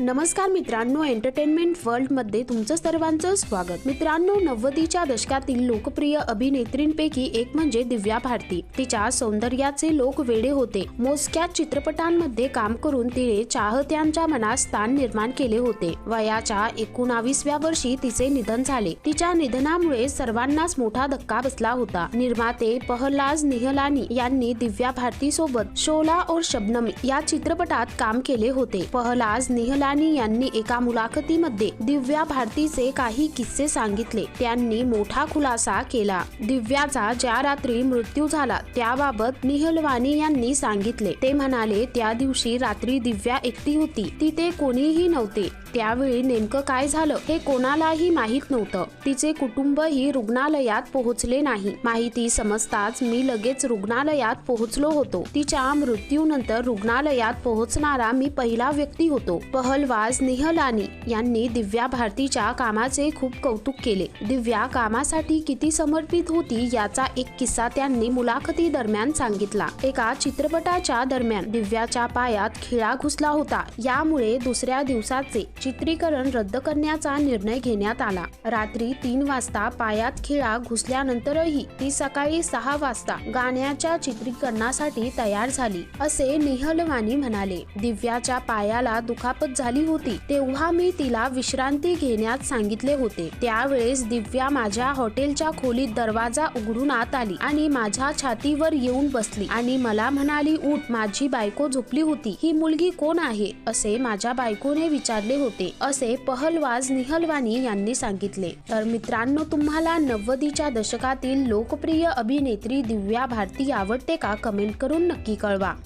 नमस्कार मित्रांनो एंटरटेनमेंट वर्ल्डमध्ये तुमचं सर्वांचं स्वागत. मित्रांनो नव्वदीच्या दशकातील लोकप्रिय अभिनेत्रींपैकी एक म्हणजे दिव्या भारती. तिच्या सौंदर्याचे लोक वेडे होते. मोजक्या चित्रपटांमध्ये काम करून तिने चाहत्यांच्या मनात स्थान निर्माण केले होते. वयाच्या एकोणावीसव्या वर्षी तिचे निधन झाले. तिच्या निधनामुळे सर्वांनाच मोठा धक्का बसला होता. निर्माते पहलाज निहलानी यांनी दिव्या भारती सोबत शोला और शबनम या चित्रपटात काम केले होते. पहलाज निहला इराणी यांनी एका मुलाखतीमध्ये दिव्या भारतीचे काही किस्से सांगितले. त्यांनी मोठा खुलासा केला. दिव्याचा ज्या रात्री मृत्यू झाला त्याबाबत निहलवानी यांनी सांगितले. ते म्हणाले त्या दिवशी रात्री दिव्या एकटी होती. तिथे कोणीही नव्हते. त्यावेळी नेमकं काय झालं हे कोणालाही माहीत नव्हतं. तिचे कुटुंबही रुग्णालयात पोहोचले नाही. माहिती समजताच मी लगेच रुग्णालयात पोहोचलो होतो. तिच्या मृत्यूनंतर रुग्णालयात पोहोचणारा मी पहिला व्यक्ती होतो. पहल पहलवाज निहलानी यांनी दिव्या भारतीच्या कामाचे खूप कौतुक केले. दिव्या कामासाठी किती समर्पित होती याचा एक किस्सा त्यांनी मुलाखती दरम्यान सांगितला. एका चित्रपटाच्या दरम्यान दिव्याच्या पायात खिळा घुसला होता. यामुळे दुसऱ्या दिवसाचे चित्रीकरण रद्द करण्याचा निर्णय घेण्यात आला. रात्री तीन वाजता पायात खिळा घुसल्यानंतरही ती सकाळी सहा वाजता गाण्याच्या चित्रीकरणासाठी तयार झाली असे निहलवानी म्हणाले. दिव्याच्या पायाला दुखापत झाली. होती तेव्हा मी तिला विश्रांती घेण्यात सांगितले होते. त्यावेळेस दिव्या माझ्या हॉटेलच्या खोलीत दरवाजा उघडून आत आली आणि माझ्या छातीवर येऊन बसली आणि मला म्हणाली उठ माझी बायको झोपली होती. ही मुलगी कोण आहे? असे माझ्या बायकोने विचारले होते. असे पहलवाज निहलवानी यांनी सांगितले. तर मित्रांनो तुम्हाला नव्वदीच्या दशकातील लोकप्रिय अभिनेत्री दिव्या भारती आवडते का? कमेंट करून नक्की कळवा.